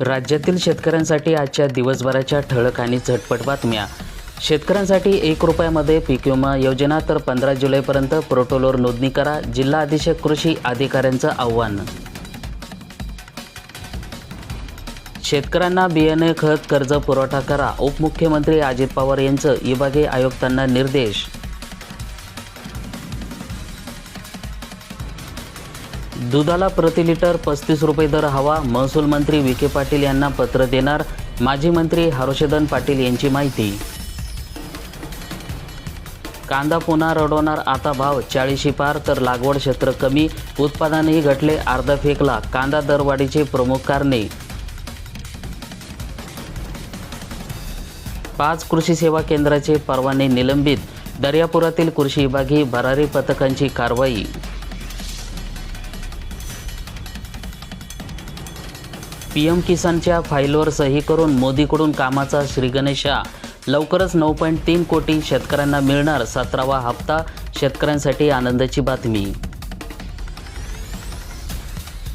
राज्यातील शेतकऱ्यांसाठी आजच्या दिवसभराच्या ठळक आणि झटपट बातम्या. शेतकऱ्यांसाठी एक रुपयामध्ये पीक विमा योजना तर पंधरा जुलैपर्यंत प्रोटोलवर नोंदणी करा जिल्हा अधीक्षक कृषी अधिकाऱ्यांचं आव्हान. शेतकऱ्यांना बियाणे खत कर्ज पुरवठा करा उपमुख्यमंत्री अजित पवार यांचं विभागीय आयुक्तांना निर्देश. दुधाला प्रति लिटर पस्तीस रुपये दर हवा महसूल मंत्री विखे पाटील यांना पत्र देणार माजी मंत्री हर्षदन पाटील यांची माहिती. कांदा पुन्हा रडवणार आता भाव चाळीशी पार तर लागवड क्षेत्र कमी उत्पादनही घटले अर्धा फेकला कांदा दरवाढीचे प्रमुख कारणे. पाच कृषी सेवा केंद्राचे परवाने निलंबित दर्यापुरातील कृषी विभागी भरारी पथकांची कारवाई. पीएम किसानच्या फाईलवर सही करून मोदीकडून कामाचा श्रीगणेशा. लवकरच नऊ पॉईंट तीन कोटी शेतकऱ्यांना मिळणार सतरावा हप्ता. शेतकऱ्यांसाठी आनंदाची बातमी.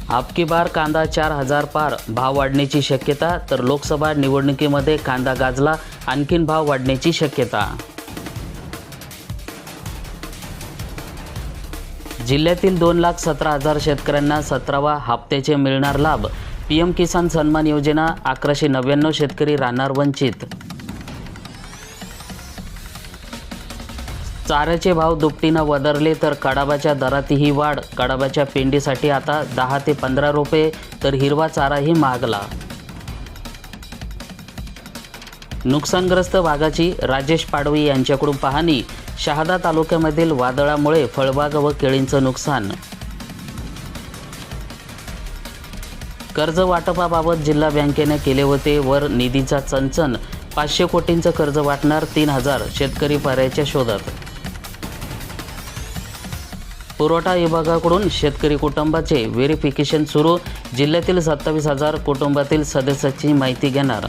आपकी बार कांदा चार हजार पार. भाव वाढण्याची शक्यता तर लोकसभा निवडणुकीमध्ये कांदा गाजला आणखीन भाव वाढण्याची शक्यता. जिल्ह्यातील दोन लाख सतरा हजार शेतकऱ्यांना सतरावा हप्त्याचे मिळणार लाभ. पी एम किसान सन्मान योजना अकराशे नव्याण्णव शेतकरी राहणार वंचित. चाऱ्याचे भाव दुपटीनं वदरले तर कडाबाच्या दरातही वाढ. कडाबाच्या पेंडीसाठी आता दहा ते पंधरा रुपये तर हिरवा चाराही महागला. नुकसानग्रस्त भागाची राजेश पाडवी यांच्याकडून पाहणी शहादा तालुक्यामधील वादळामुळे फळबाग व केळींचं नुकसान. कर्ज वाटपाबाबत जिल्हा बँकेने केले होते. वर निधीचा चणचण पाचशे कोटींचं कर्ज वाटणार तीन हजार शेतकरी पर्यायाच्या शोधात. पुरवठा विभागाकडून शेतकरी कुटुंबाचे व्हेरिफिकेशन सुरू. जिल्ह्यातील सत्तावीस हजार कुटुंबातील सदस्याची माहिती घेणार.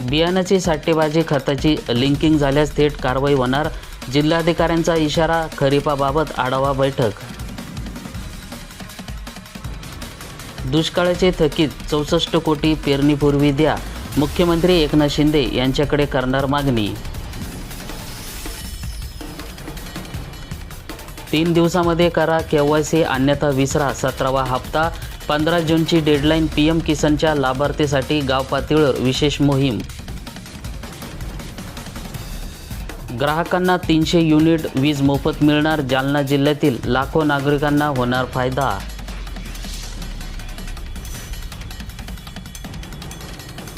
बियाण्याची साठेबाजी खताची लिंकिंग झाल्यास थेट कारवाई होणार. जिल्हाधिकाऱ्यांचा इशारा खरीपाबाबत आढावा बैठक. दुष्काळाचे थकीत चौसष्ट कोटी पेरणीपूर्वी द्या. मुख्यमंत्री एकनाथ शिंदे यांच्याकडे करणार मागणी. तीन दिवसामध्ये करा केवायसी अन्यथा विसरा सतरावा हप्ता. पंधरा जूनची डेडलाईन पी एम किसानच्या लाभार्थीसाठी गाव पातळीवर विशेष मोहीम. ग्राहकांना तीनशे युनिट वीज मोफत मिळणार जालना जिल्ह्यातील लाखो नागरिकांना होणार फायदा.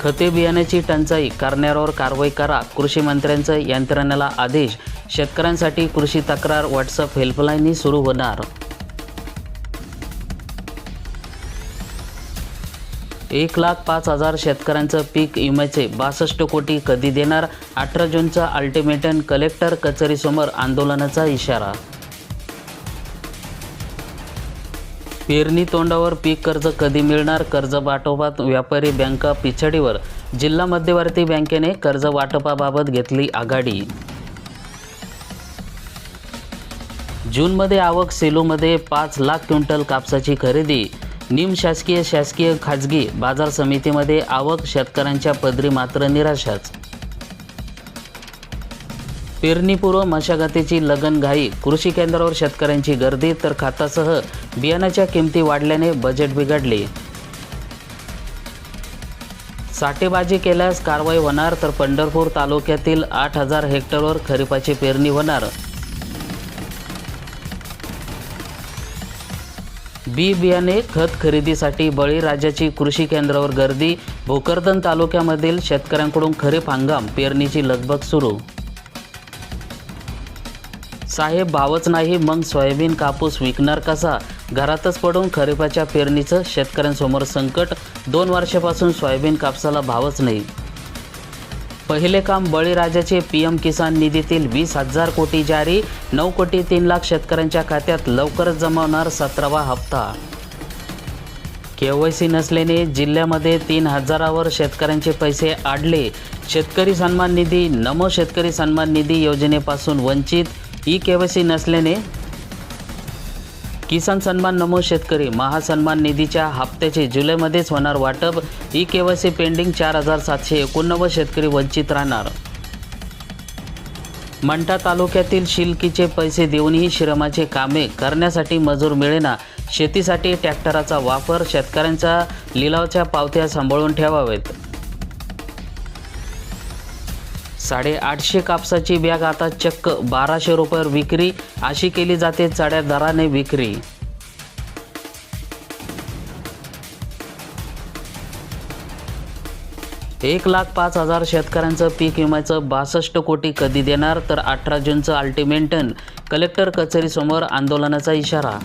खते बियाण्याची टंचाई करणाऱ्यावर कारवाई करा कृषी मंत्र्यांचा यंत्रणेला आदेश. शेतकऱ्यांसाठी कृषी तक्रार व्हॉट्सअप हेल्पलाईनही सुरू होणार. एक लाख पाच हजार शेतकऱ्यांचं पीक विम्याचे बासष्ट कोटी कधी देणार? अठरा जूनचा अल्टिमेटम कलेक्टर कचेरीसमोर आंदोलनाचा इशारा पेरणी तोंडावर पीक कर्ज कधी मिळणार? कर्ज वाटोपात व्यापारी बँका पिछडीवर. जिल्हा मध्यवर्ती बँकेने कर्ज वाटपाबाबत घेतली आघाडी. जूनमध्ये आवक सेलूमध्ये पाच लाख क्विंटल कापसाची खरेदी. निम शासकीय शासकीय खाजगी बाजार समितीमध्ये आवक शेतकऱ्यांच्या पदरी मात्र निराशाच पेरणीपूर्व मशागतीची लगनघाई कृषी केंद्रावर शेतकऱ्यांची गर्दी तर खातासह बियाण्याच्या किमती वाढल्याने बजेट बिघडले. साठेबाजी केल्यास कारवाई होणार तर पंढरपूर तालुक्यातील आठ हजार हेक्टरवर खरीपाची पेरणी होणार. बी बियाणे खत खरेदीसाठी बळीराजाची कृषी केंद्रावर गर्दी. भोकरदन तालुक्यामधील शेतकऱ्यांकडून खरीप हंगाम पेरणीची लगबग सुरू. साहेब भावच नाही मग सोयाबीन कापूस विकणार कसा? घरातच पडून खरीपाच्या पेरणीचं शेतकऱ्यांसमोर संकट. दोन वर्षापासून सोयाबीन कापसाला भावच नाही. पहिले काम बळीराजाचे पी एम किसान निधीतील वीस हजार कोटी जारी नऊ कोटी तीन लाख शेतकऱ्यांच्या खात्यात लवकरच जमावणार सतरावा हप्ता. केवायसी नसल्याने जिल्ह्यामध्ये तीन हजारावर शेतकऱ्यांचे पैसे आडले. शेतकरी सन्मान निधी नमो शेतकरी सन्मान निधी योजनेपासून वंचित. ई केवायसी नसल्याने किसान सन्मान नमो शेतकरी महासन्मान निधीच्या हप्त्याचे जुलैमध्येच होणार वाटप. ई केवायसी पेंडिंग चार हजार सातशे एकोणनव्वद शेतकरी वंचित राहणार. मंठा तालुक्यातील शिलकीचे पैसे देऊनही श्रमाचे कामे करण्यासाठी मजूर मिळेना. शेतीसाठी ट्रॅक्टराचा वापर शेतकऱ्यांच्या लिलावच्या पावत्या सांभाळून ठेवावेत. साडेआठशे कापसाची बॅग आता चक्क बाराशे रुपयावर विक्री. अशी केली जाते चढ्या दराने विक्री. एक लाख पाच हजार शेतकऱ्यांचं पीक विम्याचं बासष्ट कोटी कधी देणार? तर अठरा जूनचं अल्टिमेंटन कलेक्टर कचेरीसमोर आंदोलनाचा इशारा.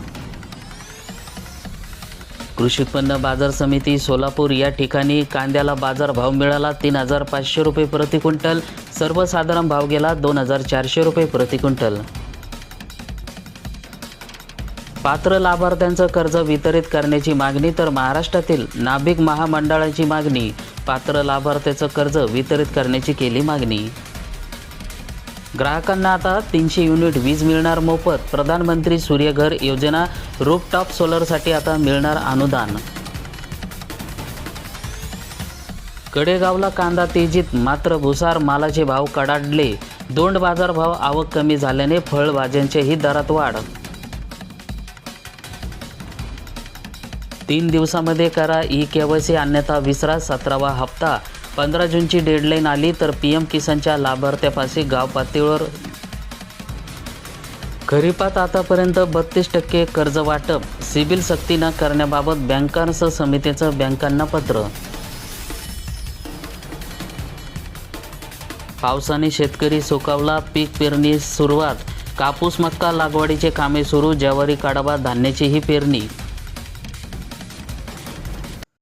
कृषी उत्पन्न बाजार समिती सोलापूर या ठिकाणी कांद्याला बाजारभाव मिळाला तीन हजार पाचशे रुपये प्रति क्विंटल. सर्वसाधारण भाव गेला दोन हजार चारशे रुपये प्रति क्विंटल. पात्र लाभार्थ्यांचं कर्ज वितरित करण्याची मागणी तर महाराष्ट्रातील नाभिक महामंडळाची मागणी. पात्र लाभार्थ्याचं कर्ज वितरित करण्याची केली मागणी. ग्राहकांना आता तीनशे युनिट वीज मिळणार मोफत. प्रधानमंत्री सूर्यघर योजना रूपटॉप सोलरसाठी आता मिळणार अनुदान. कडेगावला कांदा तेजीत मात्र भुसार मालाचे भाव कडाडले. दोंड बाजारभाव आवक कमी झाल्याने फळभाज्यांच्याही दरात वाढ. तीन दिवसामध्ये करा ई केवायसी अन्यथा विसरा सतरावा हप्ता. पंधरा जूनची डेडलाईन आली तर पी एम किसानच्या लाभार्थ्यापाशी गाव पातळीवर. खरीपात आतापर्यंत बत्तीस टक्के कर्ज वाटप सिबिल सक्ती न करण्याबाबत बँकांसह समितीचं बँकांना पत्र. पावसाने शेतकरी सुकावला पीक पेरणी सुरुवात कापूस मक्का लागवडीचे कामे सुरू ज्यावरी काढावा धान्याचीही पेरणी.